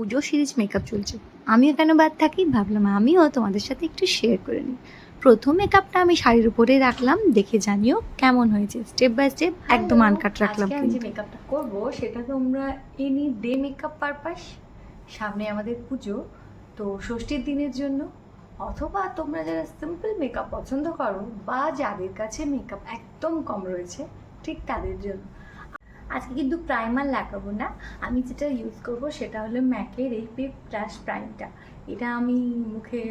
পুজো series makeup চলছে। আমিও কেন বাদ থাকি? ভাবলাম আমিও তোমাদের সাথে একটু শেয়ার করে নিই। প্রথম মেকআপটা আমি শাড়ির উপরে রাখলাম দেখে জানিও কেমন হয়েছে। স্টেপ বাই স্টেপ একদম আনকাট রাখলাম আজকে আমি যে মেকআপটা করব সেটা তোমরা এনি ডে মেকআপ পারপাস সামনে আমাদের পুজো তো ষষ্ঠীর দিনের জন্য অথবা তোমরা যারা সিম্পল মেকআপ পছন্দ করো বা যাদের কাছে মেকআপ একদম কম রয়েছে ঠিক তাদের জন্য। আজকে কিন্তু প্রাইমার লাগাবো না। আমি যেটা ইউজ করব সেটা হলো ম্যাকের এই পে প্লাস প্রাইমটা এটা আমি মুখে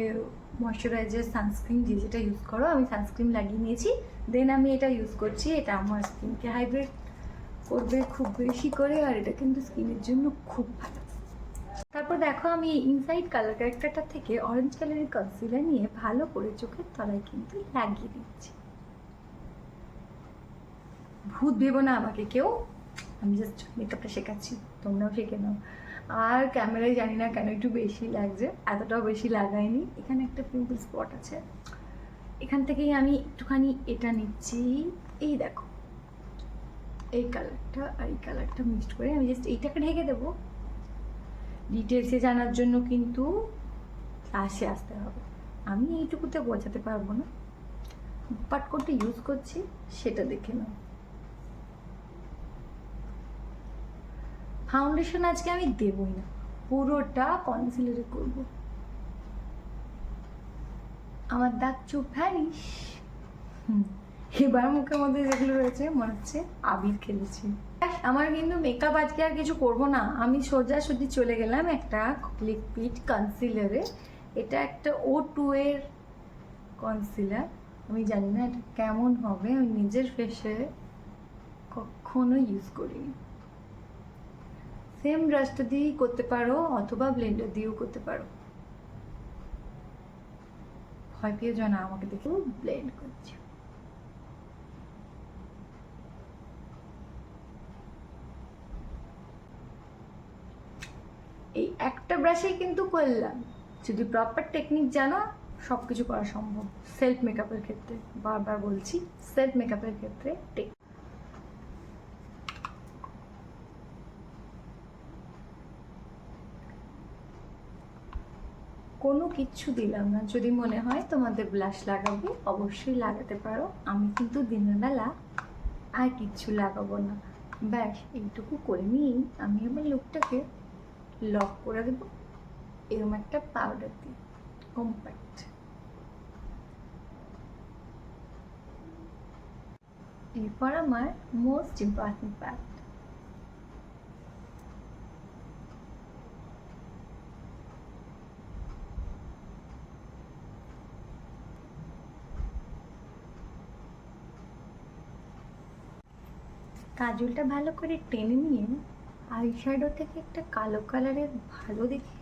ময়শ্চারাইজার সানস্ক্রিন যে যেটা ইউজ করো, আমি সানস্ক্রিন লাগিয়ে নিয়েছি। দেন আমি এটা ইউজ করছি, এটা আমার স্কিনকে হাইড্রেট করবে খুব বেশি করে আর এটা কিন্তু স্কিনের জন্য খুব ভালো। তারপর দেখো আমি ইনসাইড কালার ক্যারেক্টারটা থেকে অরেঞ্জ কালারের কনসিলার নিয়ে ভালো করে চোখের তলায় কিন্তু লাগিয়ে দিচ্ছি। ভূত ভেবো না আমাকে কেউ। আমি জাস্ট মেকআপটা শেখাচ্ছি, তোমরাও শিখে নাও। আর ক্যামেরায় জানি না কেন একটু বেশি লাগছে, এতটাও বেশি লাগাইনি। এখানে একটা পিম্পল স্পট আছে। এখান থেকেই আমি একটুখানি এটা নিচ্ছি। এই দেখো, এই কালারটা আর এই কালারটা মিক্সড করে আমি জাস্ট এইটাকে ঢেকে দেবো। ডিটেলসে জানার জন্য কিন্তু ক্লাসে আসতে হবে। আমি এইটুকুতে বোঝাতে পারব না। বাট কোনটা ইউজ করছি, সেটা দেখে নাও। ফাউন্ডেশন আজকে আমি দেবই না। পুরোটা কনসিলারে করব। আমার দাগ চুপ ভ্যানিশ এবার মুখের মধ্যে যেগুলো রয়েছে, মনে হচ্ছে আবির খেলেছি। আমার কিন্তু মেকআপ আজকে আর কিছু করব না। আমি সোজা সুজি চলে গেলাম একটা লিকুইড কনসিলারে এটা একটা ও টু এর কনসিলার আমি জানি না এটা কেমন হবে। আমি নিজের ফেসে কখনো ইউজ করিনি। সেম ব্রাশটা দিয়েই করতে পারো অথবা ব্লেন্ডার দিয়েও করতে পারো। ভয় পেয়ে না, আমাকে দেখেও ব্লেন্ড করছি। এই একটা ব্রাশেই কিন্তু করলাম। যদি প্রপার টেকনিক জানো সব কিছু করা সম্ভব। সেলফ মেকআপের ক্ষেত্রে, বারবার বলছি সেলফ মেকআপের ক্ষেত্রে টেক কোনো কিচ্ছু দিলাম না। যদি মনে হয় তোমাদের ব্লাশ লাগাবে, অবশ্যই লাগাতে পারো। আমি কিন্তু দিনের বেলা আর কিচ্ছু লাগাবো না। ব্যাস, এইটুকু করে নিয়েই আমি আমার লুকটাকে লক করে দেবো। এরকম একটা পাউডার দিয়ে। কম্প্যাক্ট এরপর আমার মোস্ট ইম্পর্টেন্ট পার্ট কাজলটা ভালো করে টেনে নিয়ে আই থেকে একটা কালো কালারের ভালো দেখে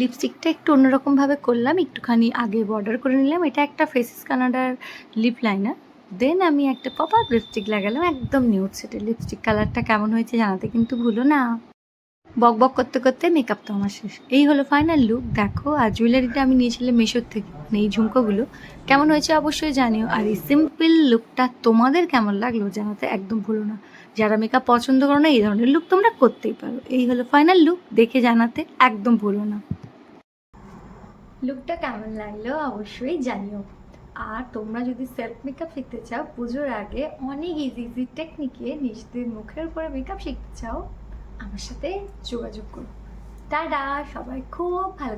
লিপস্টিকটা একটু অন্যরকমভাবে করলাম, একটুখানি আগে বর্ডার করে নিলাম। এটা একটা ফেসিস কানাডার লিপ লাইনার দেন আমি একটা পপ আপ লিপস্টিক লাগালাম, একদম নিউড সেটের লিপস্টিক কালারটা কেমন হয়েছে জানাতে কিন্তু ভুলো না। বক বক করতে করতে মেকআপ তো আমার শেষ। এই হলো ফাইনাল লুক দেখো, আর জুয়েলারিটা আমি নিয়েছিলাম মেশোর থেকে, এই ঝুমকোগুলো। কেমন হয়েছে অবশ্যই জানিও। আর এই সিম্পল লুকটা তোমাদের কেমন লাগল জানাতে একদম ভুলো না। যারা মেকআপ পছন্দ করো না, এই ধরনের লুক তোমরা করতেই পারো। এই হলো ফাইনাল লুক দেখে জানাতে একদম ভুলো না। লুকটা কেমন লাগল অবশ্যই জানিও। আর তোমরা যদি সেলফ মেকআপ শিখতে চাও, পুজোর আগে অনেক ইজি ইজি টেকনিকে নিজেদের মুখের উপরে মেকআপ শিখতে চাও, আমার সাথে যোগাযোগ করো। টাটা! সবাই খুব ভালো